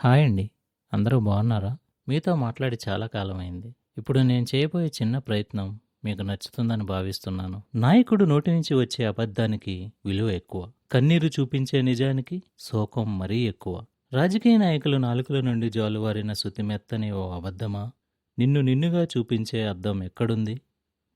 Hi అండి. అందరూ బాగున్నారా? మీతో మాట్లాడి చాలా కాలమైంది. ఇప్పుడు నేను చేయబోయే చిన్న ప్రయత్నం మీకు నచ్చుతుందని భావిస్తున్నాను. నాయకుడు నోటి నుంచి వచ్చే అబద్ధానికి విలువ ఎక్కువ. కన్నీరు చూపించే నిజానికి శోకం మరీ ఎక్కువ. రాజకీయ నాయకులు నాలుకల నుండి జాలువారిన శుతిమెత్తని ఓ అబద్ధమా? నిన్ను నిన్నుగా చూపించే అర్థం ఎక్కడుంది?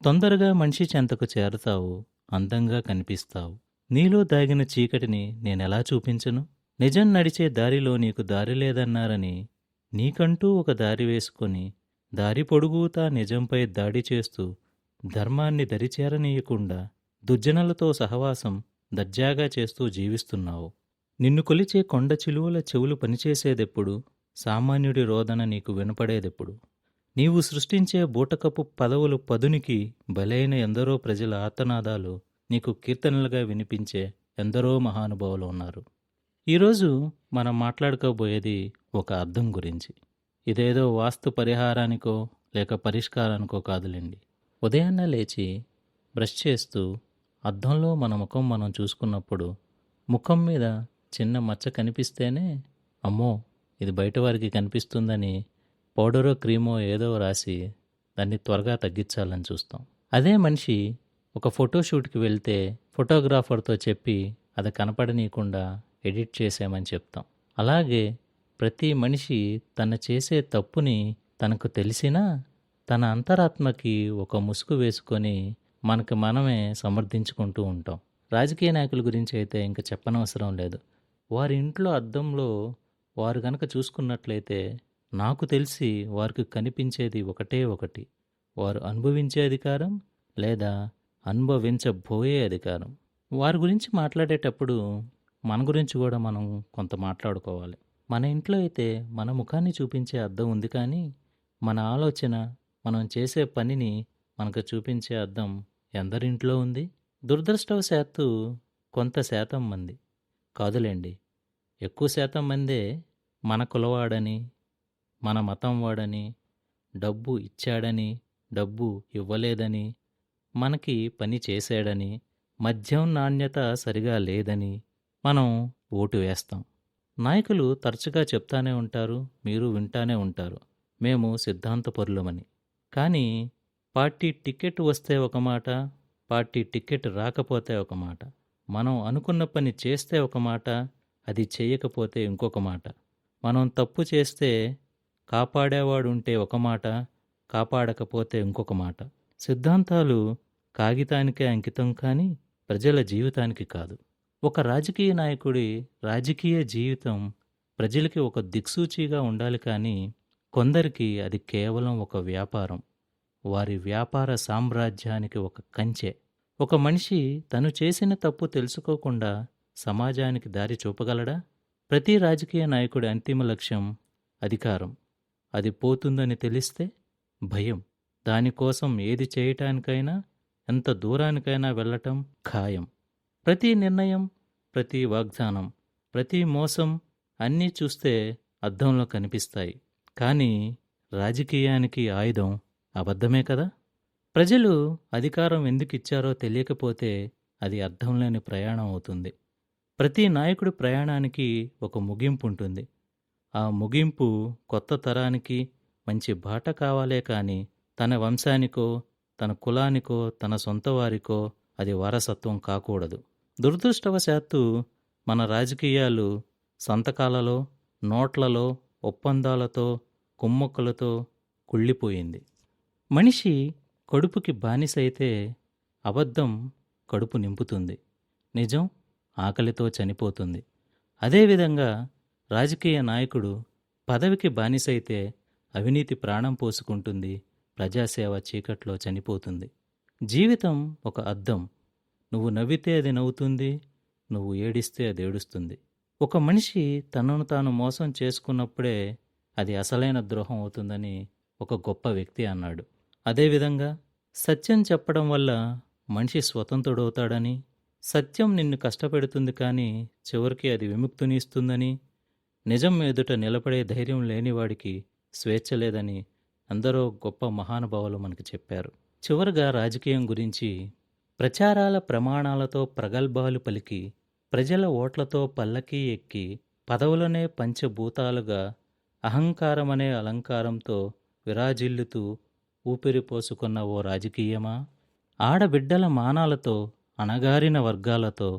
తొందరగా మనిషి చెంతకు చేరతావు అందంగా కనిపిస్తావు. నీలో దాగిన చీకటిని నేనెలా చూపించను? నిజం నడిచే దారిలో నీకు దారి లేదన్నారని నీకంటూ ఒక దారి వేసుకొని దారి పొడుగుతా నిజంపై దాడి చేస్తూ ధర్మాన్ని దరిచేరనీయకుండా దుర్జనులతో సహవాసం దర్జాగా చేస్తూ జీవిస్తున్నావు. నిన్ను కొలిచే కొండ చిలువల చెవులు పనిచేసేదెప్పుడు సామాన్యుడి రోదన నీకు వినపడేదెప్పుడు? నీవు సృష్టించే బూటకపు పదవులు పదునికి బలైన ఎందరో ప్రజల ఆతనాదాలు నీకు కీర్తనలుగా వినిపించే ఎందరో మహానుభావులు ఉన్నారు. ఈరోజు మనం మాట్లాడుకోబోయేది ఒక అర్థం గురించి. ఇదేదో వాస్తు పరిహారానికో లేక పరిష్కారానికో కాదులేండి. ఉదయాన్నే లేచి బ్రష్ చేస్తూ అద్దంలో మన ముఖం మనం చూసుకున్నప్పుడు ముఖం మీద చిన్న మచ్చ కనిపిస్తేనే అమ్మో ఇది బయట వారికి కనిపిస్తుందని పౌడరో క్రీమో ఏదో రాసి దాన్ని త్వరగా తగ్గించాలని చూస్తాం. అదే మనిషి ఒక ఫోటోషూట్కి వెళ్తే ఫోటోగ్రాఫర్తో చెప్పి అది కనపడనీయకుండా ఎడిట్ చేసామని చెప్తాం. అలాగే ప్రతి మనిషి తన చేసే తప్పుని తనకు తెలిసినా తన అంతరాత్మకి ఒక ముసుగు వేసుకొని మనకు మనమే సమర్థించుకుంటూ ఉంటాం. రాజకీయ నాయకుల గురించి అయితే ఇంకా చెప్పనవసరం లేదు. వారి ఇంట్లో అద్దంలో వారు గనక చూసుకున్నట్లయితే నాకు తెలిసి వారికి కనిపించేది ఒకటే ఒకటి. వారు అనుభవించే అధికారం లేదా అనుభవించబోయే అధికారం. వారి గురించి మాట్లాడేటప్పుడు మన గురించి కూడా మనం కొంత మాట్లాడుకోవాలి. మన ఇంట్లో అయితే మన ముఖాన్ని చూపించే అద్దం ఉంది కానీ మన ఆలోచన మనం చేసే పనిని మనకు చూపించే అద్దం ఎందరింట్లో ఉంది? దురదృష్టవశాత్తు కొంత శాతం మంది. కాదులేండి. ఎక్కువ శాతం మందే మన కులవాడని మన మతం వాడని డబ్బు ఇచ్చాడని డబ్బు ఇవ్వలేదని మనకి పని చేశాడని మద్యం నాణ్యత సరిగా లేదని మనం ఓటు వేస్తాం. నాయకులు తరచుగా చెప్తానే ఉంటారు మీరు వింటానే ఉంటారు. మేము సిద్ధాంతపరులమని. కానీ పార్టీ టికెట్ వస్తే ఒక మాట పార్టీ టికెట్ రాకపోతే ఒక మాట. మనం అనుకున్న పని చేస్తే ఒక మాట అది చేయకపోతే ఇంకొక మాట. మనం తప్పు చేస్తే కాపాడేవాడు ఉంటే ఒక మాట కాపాడకపోతే ఇంకొక మాట. సిద్ధాంతాలు కాగితానికే అంకితం కానీ ప్రజల జీవితానికి కాదు. ఒక రాజకీయ నాయకుడి రాజకీయ జీవితం ప్రజలకి ఒక దిక్సూచిగా ఉండాలి కానీ కొందరికి అది కేవలం ఒక వ్యాపారం. వారి వ్యాపార సామ్రాజ్యానికి ఒక కంచె. ఒక మనిషి తను చేసిన తప్పు తెలుసుకోకుండా సమాజానికి దారి చూపగలడా? ప్రతి రాజకీయ నాయకుడి అంతిమ లక్ష్యం అధికారం. అది పోతుందని తెలిస్తే భయం. దానికోసం ఏది చేయటానికైనా ఎంత దూరానికైనా వెళ్ళటం ఖాయం. ప్రతి నిర్ణయం ప్రతి వాగ్దానం ప్రతి మోసం అన్నీ చూస్తే అద్దంలో కనిపిస్తాయి. కానీ రాజకీయానికి ఆయుధం అబద్ధమే కదా? ప్రజలు అధికారం ఎందుకు ఇచ్చారో తెలియకపోతే అది అర్థం లేని ప్రయాణం అవుతుంది. ప్రతి నాయకుడి ప్రయాణానికి ఒక ముగింపు ఉంటుంది. ఆ ముగింపు కొత్త తరానికి మంచి బాట కావాలే కానీ తన వంశానికో తన కులానికో తన సొంత వారికో అది వారసత్వం కాకూడదు. దురదృష్టవశాత్తు మన రాజకీయాలు సంతకాలలో నోట్లలో ఒప్పందాలతో కుమ్మక్కులతో కుళ్ళిపోయింది. మనిషి కడుపుకి బానిసైతే అబద్ధం కడుపు నింపుతుంది. నిజం ఆకలితో చనిపోతుంది. అదేవిధంగా రాజకీయ నాయకుడు పదవికి బానిసైతే అవినీతి ప్రాణం పోసుకుంటుంది ప్రజాసేవ చీకట్లో చనిపోతుంది. జీవితం ఒక అద్దం. నువ్వు నవ్వితే అది నవ్వుతుంది నువ్వు ఏడిస్తే అది ఏడుస్తుంది. ఒక మనిషి తనను తాను మోసం చేసుకున్నప్పుడే అది అసలైన ద్రోహం అవుతుందని ఒక గొప్ప వ్యక్తి అన్నాడు. అదేవిధంగా సత్యం చెప్పడం వల్ల మనిషి స్వతంత్రుడవుతాడని సత్యం నిన్ను కష్టపెడుతుంది కానీ చివరికి అది విముక్తిని ఇస్తుందని నిజం ఎదుట నిలబడే ధైర్యం లేనివాడికి స్వేచ్ఛ లేదని అందరూ గొప్ప మహానుభావులు మనకు చెప్పారు. చివరగా రాజకీయం గురించి ప్రచారాల ప్రమాణాలతో ప్రగల్భాలు పలికి ప్రజల ఓట్లతో పల్లకీ ఎక్కి పదవులనే పంచభూతాలుగా అహంకారమనే అలంకారంతో విరాజిల్లుతూ ఊపిరిపోసుకున్న ఓ రాజకీయమా? ఆడబిడ్డల మానాలతో అణగారిన వర్గాలతో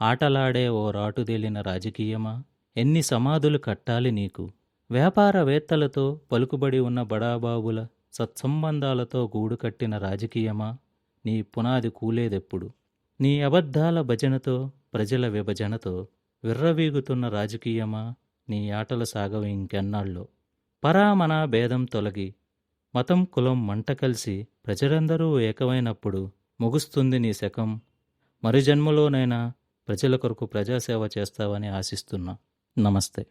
ఆటలాడే ఓ రాటుదేలిన రాజకీయమా? ఎన్ని సమాధులు కట్టాలి నీకు? వ్యాపారవేత్తలతో పలుకుబడి ఉన్న బడాబాబుల సత్సంబంధాలతో గూడు కట్టిన రాజకీయమా? నీ పునాది కూలేదెప్పుడు? నీ అబద్ధాల భజనతో ప్రజల విభజనతో విర్రవీగుతున్న రాజకీయమా? నీ ఆటల సాగవు ఇంకెన్నాళ్ళో? పరామన భేదం తొలగి మతం కులం మంట కలిసి ప్రజలందరూ ఏకమైనప్పుడు ముగుస్తుంది నీ శకం. మరి జన్మలోనైనా ప్రజల కొరకు ప్రజాసేవ చేస్తావని ఆశిస్తున్నా. నమస్తే.